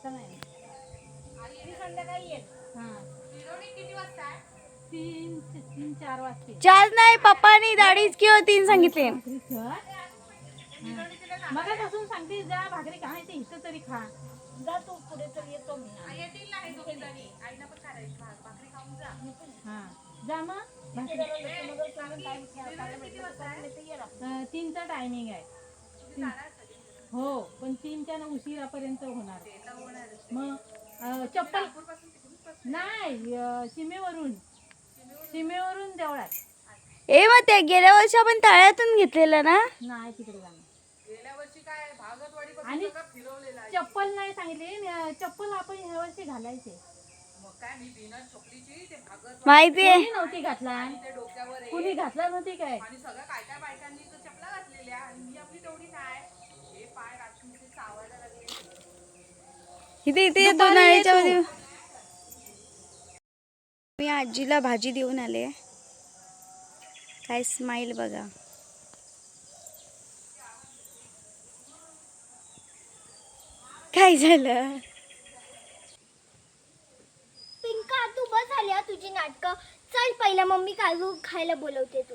आता नाही. हा. चार वाजते चार नाही पप्पानी दाढीच किंवा तीन सांगितले. मगापासून सांगते जा भाकरी इथं तरी खा. जा तू पुढे तर येतो हा. मग. तीनचा टायमिंग आहे. हो पण तीनच्या ना उशिरापर्यंत होणार. मग चप्पल नाही सीमेवरून. सीमेवरून देवळात. ए मग ते गेल्या वर्षी आपण तळ्यातून घेतलेलं ना? नाही तिकडे जाणार. गेल्या वर्षी काय भागतवाडी आणि फिरवलेला आहे. चप्पल नाही सांगितली. चप्पल आपण ह्या वर्षी घालायचे. मग काय मी बिना चपलीची ते भागत माहितीये कोणी नव्हती घातला. आहे कुणी घातला नव्हती काय? आणि सगळं काय काय बायकांनी चपला घातलेल्या. आणि मी आपली तेवढी काय हे पाय रात्रीचे चावायला लागले इथे इथे दोन आळीच्या मध्ये मी आजीला भाजी देऊन आले. काय स्माईल बघा. काय झालं? पिंका तू बस आली हा तुझी नाटकं. चल पहिला मम्मी काजू खायला बोलवते तू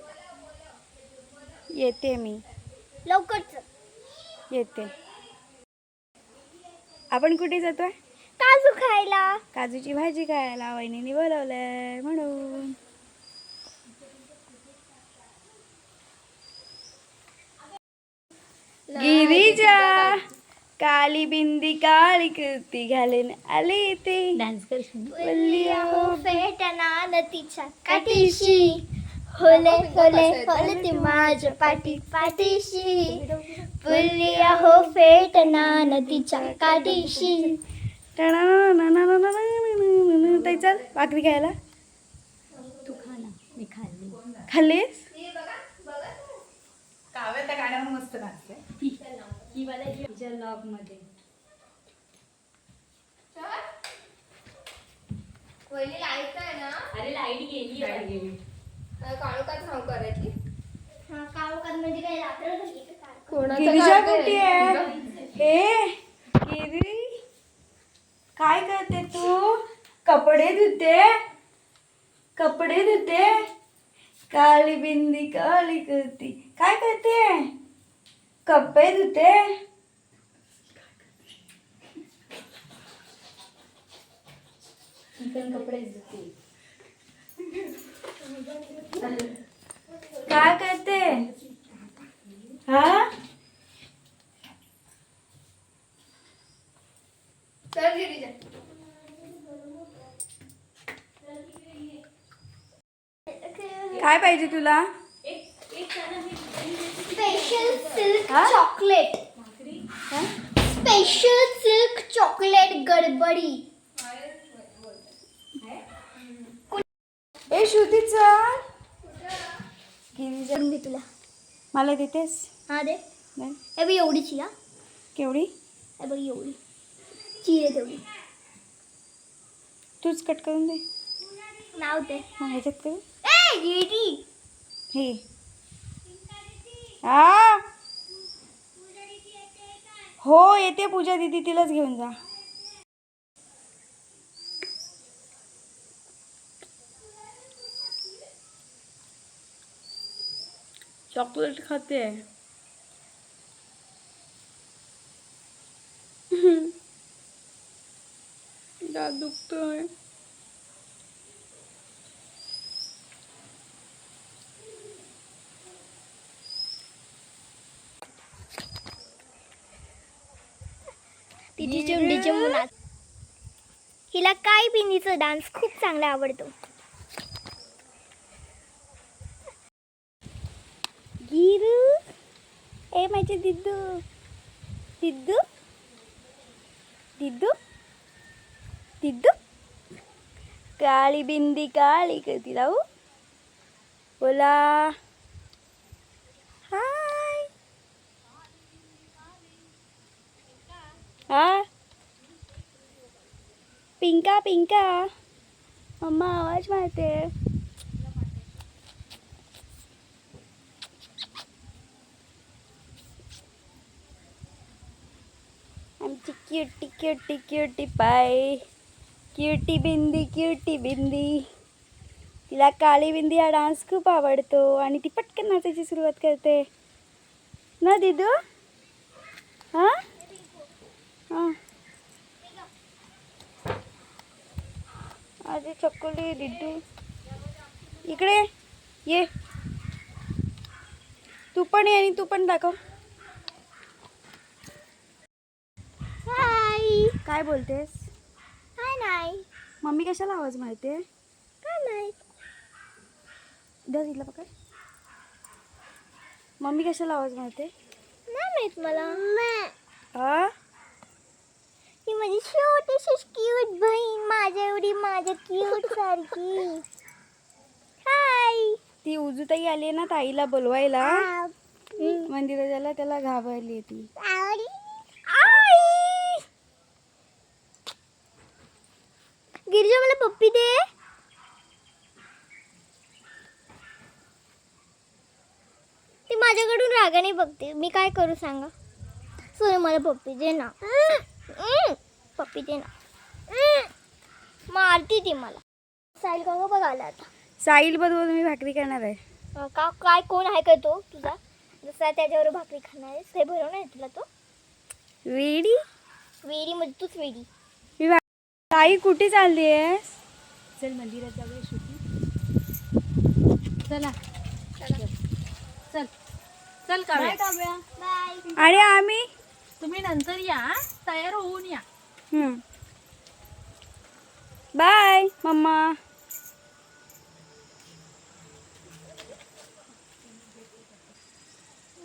येते मी. लवकर चल. येते. आपण कुठे जातोय? काजू खायला. काजूची भाजी खायला वहिनीने बोलवलंय म्हणून. गिरीजा काली बिंदी काळी कृती घालून आली ती. डान्स बोलली अहो फेटना नदीच्या काठीशी. होले होले होलती माझ्या पाठी पाठीशी बोलली अहो फेटना नदीच्या काठीशी ताई चल भाकरी तू खा ना मी खाल्ली खाल्लीस काव्य त्या गाण्यावर मस्त तिच्या लॉगमध्ये अरे लाइट गेली हा काळोखात म्हणजे काय? रात्र झाली का काय? गिरिजा कुठे आहे? हे गिरी काय करते तू? कपडे धुते कपडे धुते काळी बिंदी काळी करती. काय करते? कपडे धुते. कपडे धुते. काय करते? हा? काय पाहिजे तुला? स्पेशल सिल्क हा? चॉकलेट स्पेशल सिल्क चॉकलेट गडबडी ए श्रुती चल गिरिजा करून दे तुला. मला देतेस? हा दे? हे बघ एवढीची हा केवढी? हे बघ एवढी. चिरे तेवढी. तूच कट करून दे. नाव ते मग ह्याच्यात करू? ए हे. हा हो येते पूजा दिदी तिलाच घेऊन जा. चॉकलेट खाते. दात दुखतोय. तिची चुंडीचे मुलात हिला काय बिनीचा डान्स खूप चांगला आवडतो गिरू ए माझे दिद्दू दिद्दू दिद्दू दिद्दू काळी बिंदी काळी करती राहू बोला हाय हा पिंका पिंका मम्मा आवाज मारते आमची cutie cutie pie cutie bindi cutie bindi तिला काळी बिंदी हा डान्स खूप आवडतो आणि ती पटकन नाचायची सुरुवात करते. ना दिदू? हां? हां. अरे चकोली दिदू. इकडे ये. तू पण ये आणि तू पण दाखव. हाय काय बोलतेस? काय नाही. मम्मी कशाला आवाज मारते? काय नाही द्या तिला पकड. मम्मी कशाला आवाज मारते? नाही माहीत मला. हा? ही माझी छोटीशी क्यूट बहीण. माझ्या एवढी माझ्या क्यूट सारखी. हाय ती उजूताई आली ना ताईला बोलवायला. मंदिरात जायला त्याला घाबरली ती. आवडली आई. गिरिजा मला पप्पी दे. ती माझ्याकडून रागाने बघते. मी काय करू सांगा? सोनी मला पप्पी दे ना. पप्पी दे ना. मारती ती मला. साईल का बघ आला आता. साईल बरोबर मी भाकरी करणार आहे. का काय कोण आहे का तो तुझा? जसा त्याच्यावर भाकरी खाणार आहेस हे भरवणार आहे तुला तो? वेडी? वेडी म्हणजे तूच वेडी. ताई कुठे चालली आहेस? चल मंदिरात जाऊया शुटी चला. चल. चल काव्या. बाय आणि आम्ही? तुम्ही नंतर या तयार होऊन या. हम्म. Bye mamma.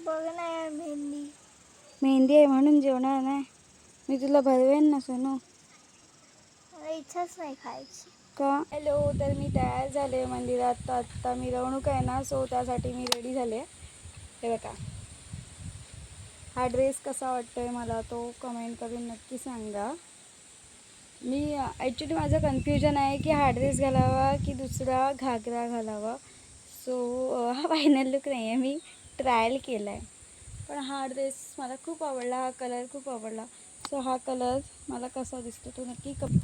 बघ ना मेहंदी. मेहंदी आहे म्हणून जेवणार नाही. मी तुला भरवेन ना सोनू. इच्छाच नाही खायची. का? हॅलो तर मी तयार झाले मंदिरात. तर आत्ता मिरवणूक आहे ना सो त्यासाठी मी रेडी झाले. हे बघा. हा ड्रेस कसा वाटतोय मला तो कमेंट करून नक्की सांगा. मी ॲक्च्युली माझं कन्फ्युजन आहे की हा ड्रेस घालावा की दुसरा घागरा घालावा. सो हा फायनल लुक नाही आहे मी ट्रायल केला आहे पण हा ड्रेस मला खूप आवडला हा कलर खूप आवडला. सो हा कलर मला कसा दिसतो तो नक्की कम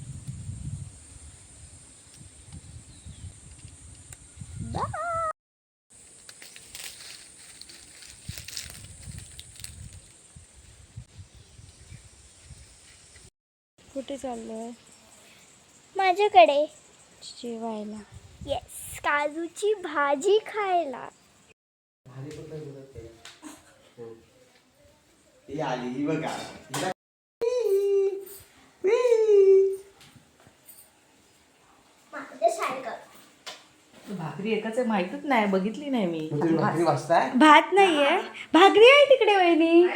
कुठे चाललो आहे माझ्याकडे. जेवायला. येस काजूची भाजी खायला. ही. आली ही बघा हिला माझं सायकल आहे माहितच नाही बघितली नाही मी. वाजताय भात नाहीये. भाकरी आहे तिकडे वहिनी.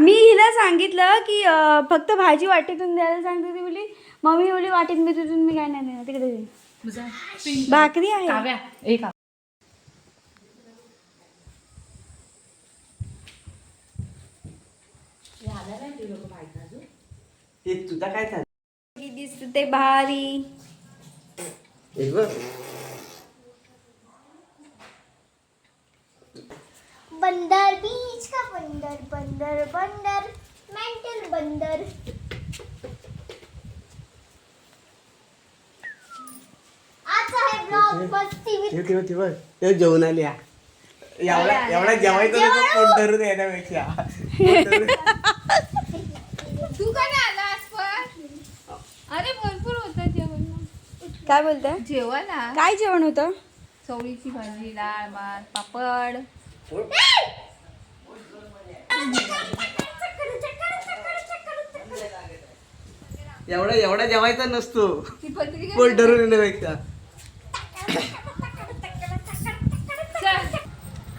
मी हिला सांगितलं की अं, फक्त भाजी वाटेतून द्यायला सांगते ती बोली. मम्मी बोली वाटेत मी तिथून मी काय नाही देणार तिकडे दे. तुझा भाकरी आहे. काव्या हे तुझा काय झालं? दिसत ते भारी. हे बघ. बंदर बीच का बंदर बंदर बंदर मेंटल बंदर। आजचा हे ब्लॉग मस्ती with ठेव ठेव ठेव ते जेवण आली हा. एवढा एवढा जेवायचं नको पोट धरून येण्यापेक्षा पोट धरून- तू का नाही आलास पण? अरे भरपूर होतं जेवण. काय बोलताय? जेवण हा काय जेवण होतं? चवळीची भाजी डाळ भात पापड. एवढा एवढा जेवायचा नसतो. पोट धरून येण्यापेक्षा.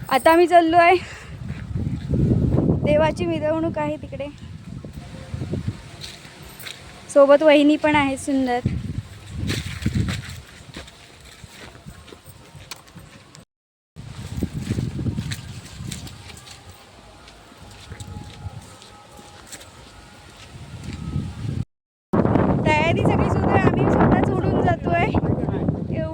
आता आम्ही चाललो आहे. देवाची मिरवणूक आहे तिकडे. सोबत वहिनी पण आहे सुंदर.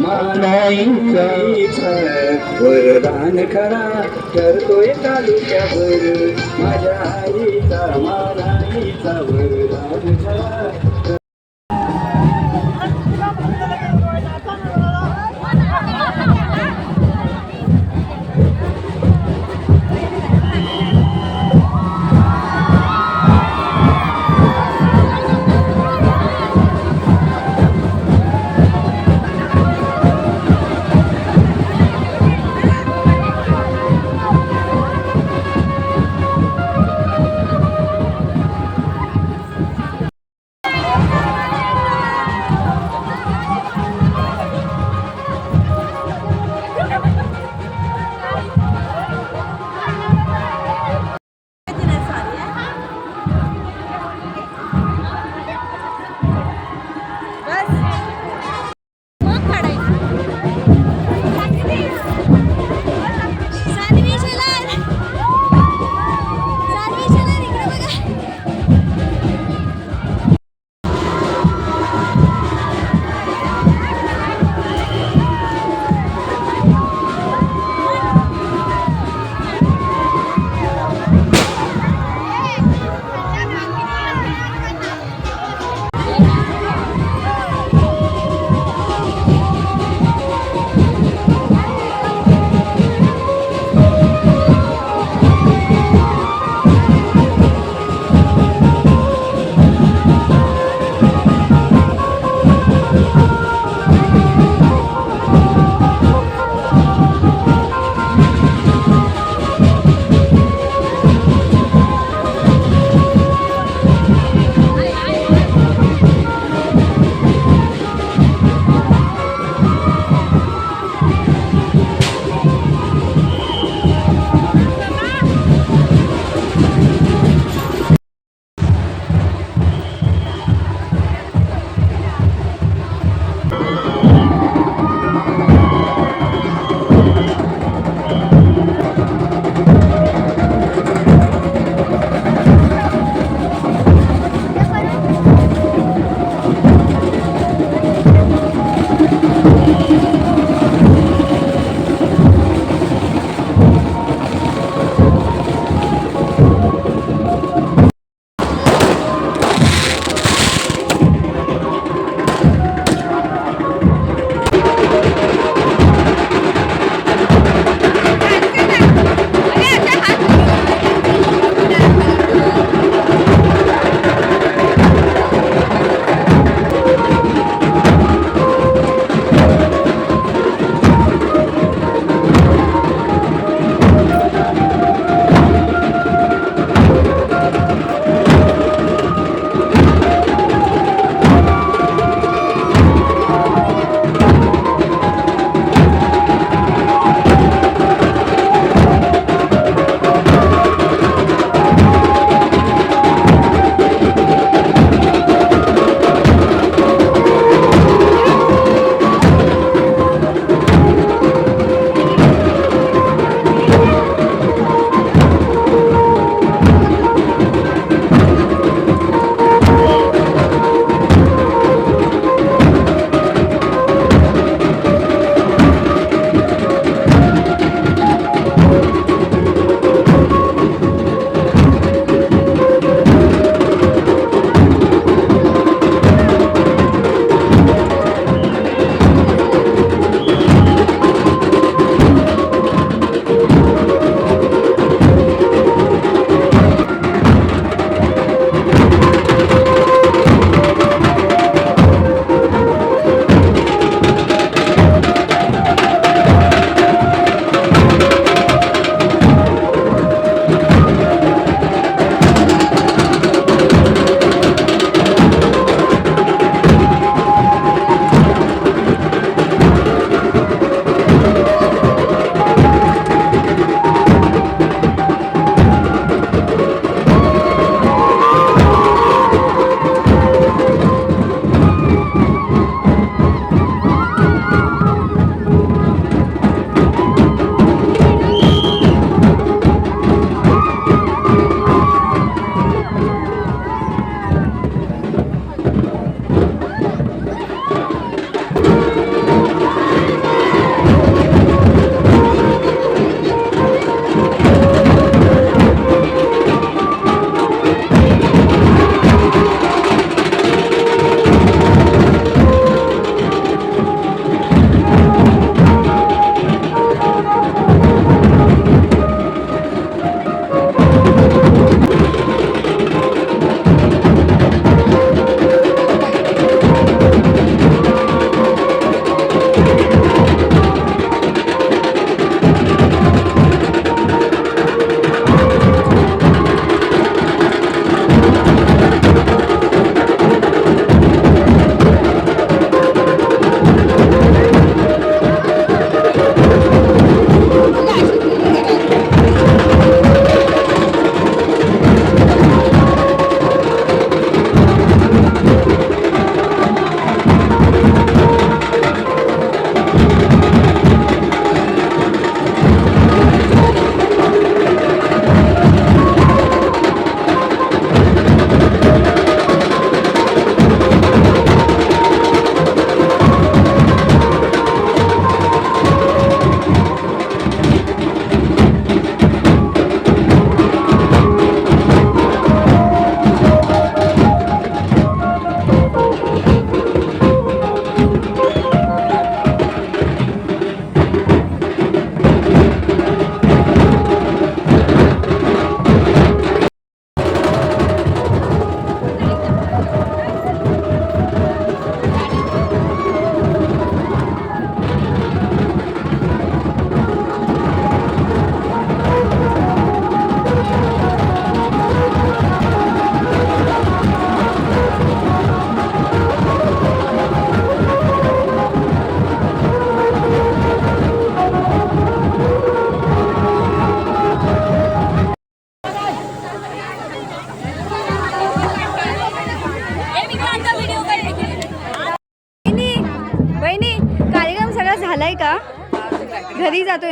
मानाईचा वरदान खरा ठरतोय तालुक्यावर. माझ्या आईचा मानाईचा वरदान खरा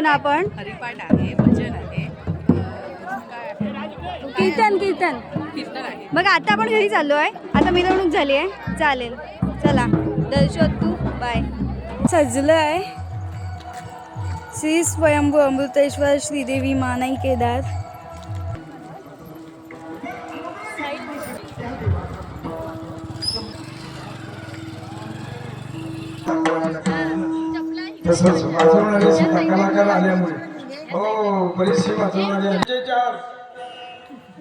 ना आपण? हरिपाठ आहे भजन आहे? कीर्तन कीर्तन. कीर्तन आहे. मग आता आपण घरी चाललो आहे आता मिरवणूक झाली आहे. चालेल. चला. दर्शोत तू बाय सजलं आहे श्री स्वयंभू अमृतेश्वर श्रीदेवी मानाई केदार. तसंच वाजवणारे सुद्धा कलाकार आल्यामुळे हो बरीचशी वाजवणारे कुठचे चार.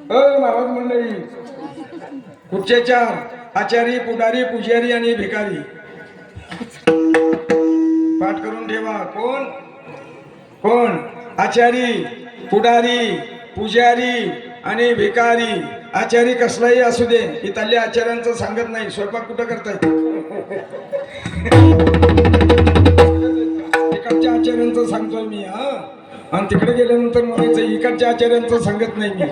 अ महाराज मंडळी. कुठचे चार? आचारी पुढारी पुजारी आणि भिकारी. पाठ करून ठेवा. कोण? कोण? आचारी पुढारी पुजारी आणि भिकारी. आचारी कसलाही असू दे इथल्या आचार्यांचं सांगत नाही. स्वयंपाक कुठं करताय? आणि तिकडे गेल्यानंतर म्हणायचं इकडच्या आचार्यांचं सांगत नाही मी.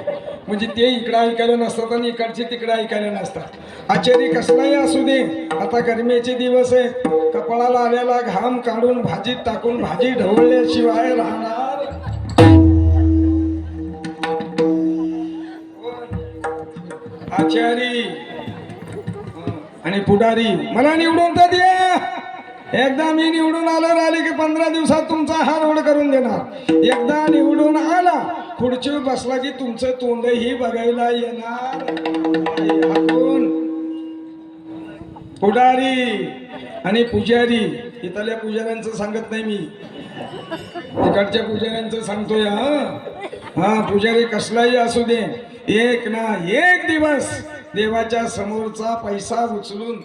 म्हणजे ते इकडं ऐकायला नसतात आणि इकडचे तिकडे ऐकायला नसतात. आचार्य कसलाही असू दे आता गरमेचे दिवस आहेत. कपाळाला आलेला घाम काढून भाजीत टाकून भाजी ढवळल्याशिवाय राहणार. आचारी आणि पुढारी मला निवडून तर द्या. एकदा मी निवडून आलो राहिले की पंधरा दिवसात तुमचा हार रोड करून देणार. एकदा निवडून आला खुर्चीवर बसला की तुमचं तोंडही बघायला येणार. पुढारी आणि पुजारी इथल्या पुजाऱ्यांचं सांगत नाही मी. तिकडच्या पुजाऱ्यांचं सांगतोय हा. हा पुजारी कसलाही असू दे. एक ना एक दिवस देवाच्या समोरचा पैसा उचलून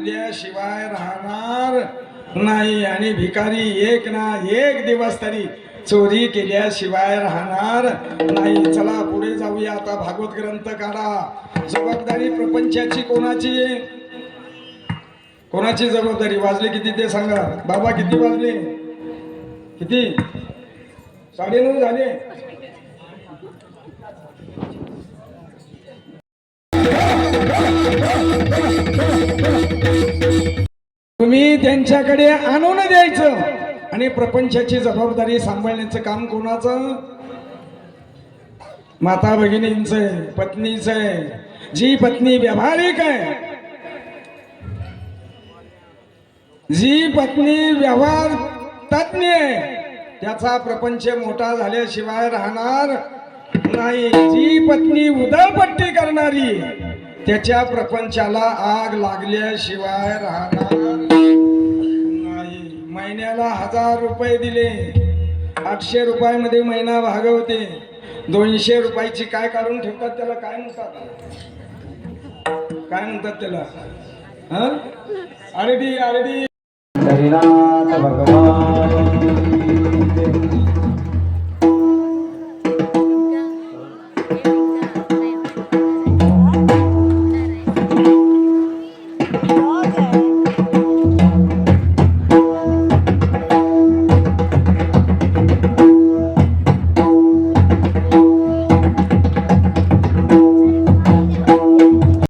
आपल्याशिवाय राहणार नाही आणि भिकारी एक ना एक दिवस तरी चोरी केल्याशिवाय राहणार नाही. चला पुढे जाऊया आता भागवत ग्रंथ काढा. जबाबदारी प्रपंचाची कोणाची? कोणाची जबाबदारी? वाजले किती ते सांगा. बाबा किती वाजले? किती? साडेनऊ झाले. तुम्ही त्यांच्याकडे आणून द्यायचं. आणि प्रपंचाची जबाबदारी सांभाळण्याचं काम कोणाचं? माता भगिनींच आहे पत्नीचं आहे. जी पत्नी व्यावहारिक आहे जी पत्नी व्यवहार तज्ञ आहे त्याचा प्रपंच मोठा झाल्याशिवाय राहणार नाही. जी पत्नी उदळपट्टी करणारी त्याच्या प्रपंचाला आग लागल्याशिवाय राहणार नाही. महिन्याला हजार रुपये दिले. आठशे रुपयामध्ये महिना भागवते. दोनशे रुपयाची काय काढून ठेवतात त्याला? काय म्हणतात? काय म्हणतात त्याला? हा? RD RD. भगवान.